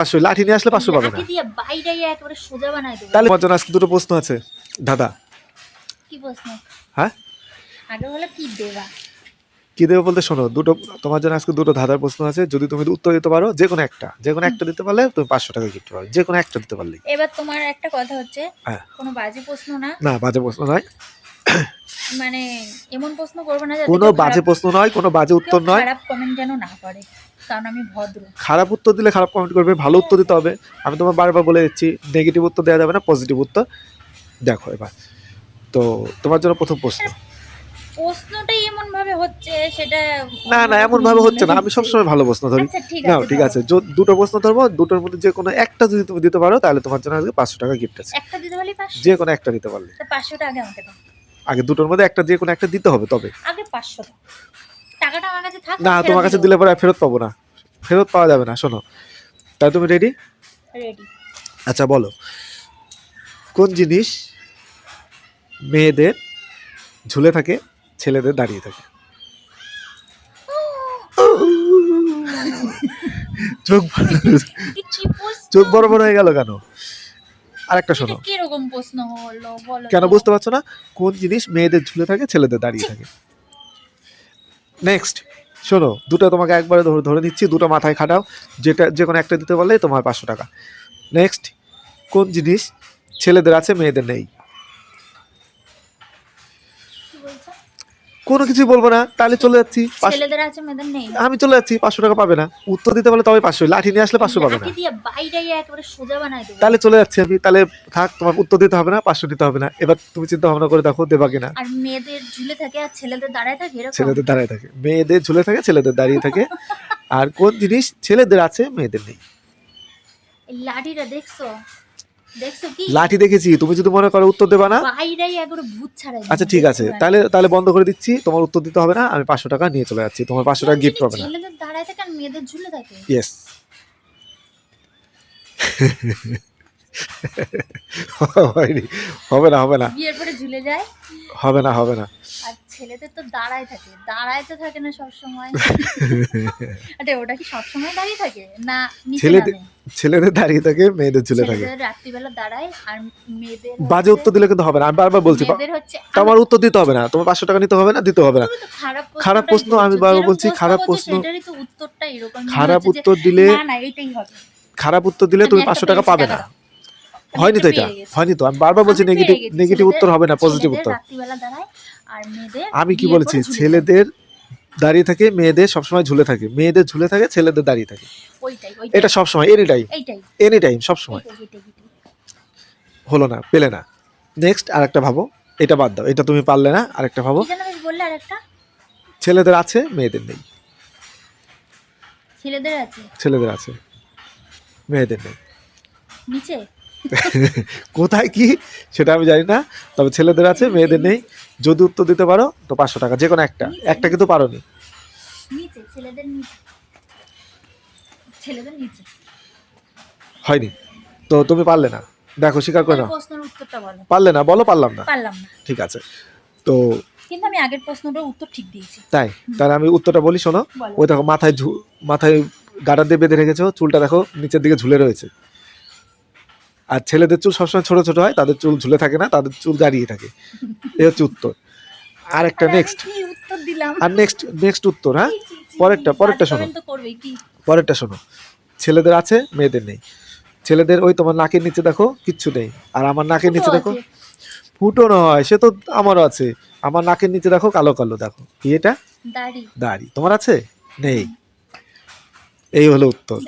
পাঁচশো লাঠি নিয়ে আসলে পাঁচশো পাবে না। তাহলে জন্য আজকে দুটো প্রশ্ন আছে। দাদা। কি প্রশ্ন? হ্যাঁ? আগে বলে কি দেবা? কি দেবে বলতে শোনো দুটো তোমার জন্য আজকে দুটো ধাঁধার প্রশ্ন আছে। যদি তুমি উত্তর দিতে পারো যে কোনো একটা। যে কোনো একটা দিতে পারলে তুমি পাঁচশো টাকা গিফট পাবে। যে কোনো একটা দিতে পারলে এবার তোমার একটা কথা হচ্ছে হ্যাঁ। কোনো বাজে প্রশ্ন না? না বাজে প্রশ্ন নয়। মানে এমন প্রশ্ন করবে না কোনো বাজে প্রশ্ন নয় কোনো বাজে উত্তর নয়। খারাপ কমেন্ট যেন না করে কারণ আমি ভদ্র। খারাপ উত্তর দিলে খারাপ কমেন্ট করবে ভালো উত্তর দিতে হবে। আমি তোমার বারবার বলে দিচ্ছি নেগেটিভ উত্তর দেওয়া যাবে না পজিটিভ উত্তর দেখো এবার। তো তোমার জন্য প্রথম প্রশ্ন। প্রশ্নটাই এমন ভাবে হচ্ছে সেটা না না এমন ভাবে হচ্ছে না। আমি সবসময় ভালো প্রশ্ন ধরি। আচ্ছা ঠিক না আছে ঠিক আছে। দুটো প্রশ্ন ধরবো দুটোর মধ্যে যে কোনো একটা যদি তুমি দিতে পারো তাহলে তোমার জন্য আজকে পাঁচশো টাকা গিফট আছে। একটা দিতে পারলে পাঁচশো। যে কোনো একটা দিতে পারলে। তা পাঁচশোটা আগে আমাকে দাও। আগে দুটোর মধ্যে একটা যে কোনো একটা দিতে হবে তবে। আগে পাঁচশো দাও টাকাটা আমার কাছে থাক না তোমার কাছে দিলে পরে ফেরত পাবো না। ফেরত পাওয়া যাবে না শোনো। তাহলে তুমি রেডি রেডি আচ্ছা বলো। কোন জিনিস মেয়েদের ঝুলে থাকে ছেলেদের দাঁড়িয়ে থাকে? চোখ চোখ বড় বড় হয়ে গেল কেন? আরেকটা শোনো। কি রকম প্রশ্ন হলো বলো কেন বুঝতে পারছ না? কোন জিনিস মেয়েদের ঝুলে থাকে ছেলেদের দাঁড়িয়ে থাকে? নেক্সট শোনো দুটো তোমাকে একবারে ধরে ধরে নিচ্ছি দুটো মাথায় খাটাও যেটা যে কোনো একটা দিতে পারলে তোমার পাঁচশো টাকা। নেক্সট কোন জিনিস ছেলেদের আছে মেয়েদের নেই? কোনো কিছু বলব না তাহলে চলে যাচ্ছি। পাঁচ- ছেলেদের আছে মেয়েদের নেই। আমি চলে যাচ্ছি পাঁচশো টাকা পাবে না। উত্তর দিতে পারলে তবে পাঁচশো লাঠি নিয়ে আসলে পাঁচশো পাবে না। তাহলে চলে যাচ্ছি আমি তাহলে থাক তোমার উত্তর দিতে হবে না পাঁচশো দিতে হবে না। এবার তুমি চিন্তা ভাবনা করে দেখো দেবা কিনা। আর মেয়েদের ঝুলে থাকে আর ছেলেদের দাঁড়ায় থাকে ছেলেদের দাঁড়িয়ে থাকে। মেয়েদের ঝুলে থাকে ছেলেদের দাঁড়িয়ে থাকে। আর কোন জিনিস ছেলেদের আছে মেয়েদের নেই। লাঠিটা দেখছ? লাঠি দেখেছি তুমি যদি মনে করো উত্তর দেবা না? আচ্ছা ঠিক আছে। তাহলে তাহলে বন্ধ করে দিচ্ছি তোমার উত্তর দিতে হবে না আমি পাঁচশো টাকা নিয়ে চলে যাচ্ছি তোমার পাঁচশো টাকা গিফট পাবে না। ইয়েস হবে না হবে না হবে না। হবে না আর ছেলেদের তো দাঁড়ায় থাকে দাঁড়ায় তো থাকে না সব সময় আরে ওটা কি সব সময় দাঁড়িয়ে থাকে? না ছেলেদের- ছেলেদের দাঁড়িয়ে থাকে মেয়েদের ঝুলে থাকে। ছেলেদের রাত্রিবেলা দাঁড়ায় আর মেয়েদের বাজে উত্তর দিলে কিন্তু হবে না আমি বারবার বলছি তোমার উত্তর দিতে হবে না তোমার পাঁচশো টাকা নিতে হবে না দিতে হবে না। খারাপ প্রশ্ন আমি বারবার বলছি, খারাপ প্রশ্ন- উত্তরটা এরকম। খারাপ উত্তর দিলে না না এটাই হবে। খারাপ উত্তর দিলে তুমি পাঁচশো টাকা পাবে না। হয়নি তো এটা হয়নি তো। আমি বারবার বলছি নেগেটিভ নেগেটিভ উত্তর হবে না পজিটিভ উত্তর। আর আমি কি বলেছি। ছেলেদের দাঁড়িয়ে থাকে মেয়েদের সবসময় ঝুলে থাকে। মেয়েদের ঝুলে থাকে ছেলেদের দাঁড়িয়ে থাকে। এটা সবসময় এনি টাইম এনি টাইম সবসময়। হলো না পেলে না। নেক্সট আর একটা ভাবো। এটা বাদ দাও এটা তুমি পারলে না আরেকটা ভাবো। বেশ বললে আরেকটা? ছেলেদের আছে মেয়েদের নেই। ছেলেদের আছে? ছেলেদের আছে মেয়েদের নেই। নিচে? কোথায় কি সেটা আমি জানি না তবে ছেলেদের আছে মেয়েদের নেই। যদি উত্তর দিতে পারো তো পাঁচশো টাকা যে কোনো একটা। একটা কিন্তু ছেলেদের নিচে। হয়নি। তো তুমি পারলে না। দেখো স্বীকার করে বলো। পারলে না? বলো পারলাম না। পারলাম না। ঠিক আছে। তো কিন্তু আমি আগের প্রশ্নটার উত্তর ঠিক দিয়েছি। তাই? তাহলে আমি উত্তরটা বলি শোনো। ওই দেখো মাথায় মাথায় গাডার দিয়ে বেঁধে রেখেছো। চুলটা দেখো নিচের দিকে ঝুলে রয়েছে। আর ছেলেদের চুল সবসময় ছোট ছোট হয় তাদের চুল ঝুলে থাকে না তাদের চুল দাঁড়িয়ে থাকে। এই হচ্ছে উত্তর। আর একটা নেক্সট আর নেক্সট নেক্সট উত্তর হ্যাঁ? পরেরটা- পরেরটা শোনো। পরেরটা শোনো। ছেলেদের আছে মেয়েদের নেই। ছেলেদের ওই তোমার নাকের নিচে দেখো কিচ্ছু নেই। আর আমার নাকের নিচে দেখো। ফুটো নয় সে তো আমারও আছে। আমার নাকের নিচে দেখো কালো কালো দেখো। কি এটা? দাড়ি। দাড়ি। তোমার আছে? নেই। এই হলো উত্তর।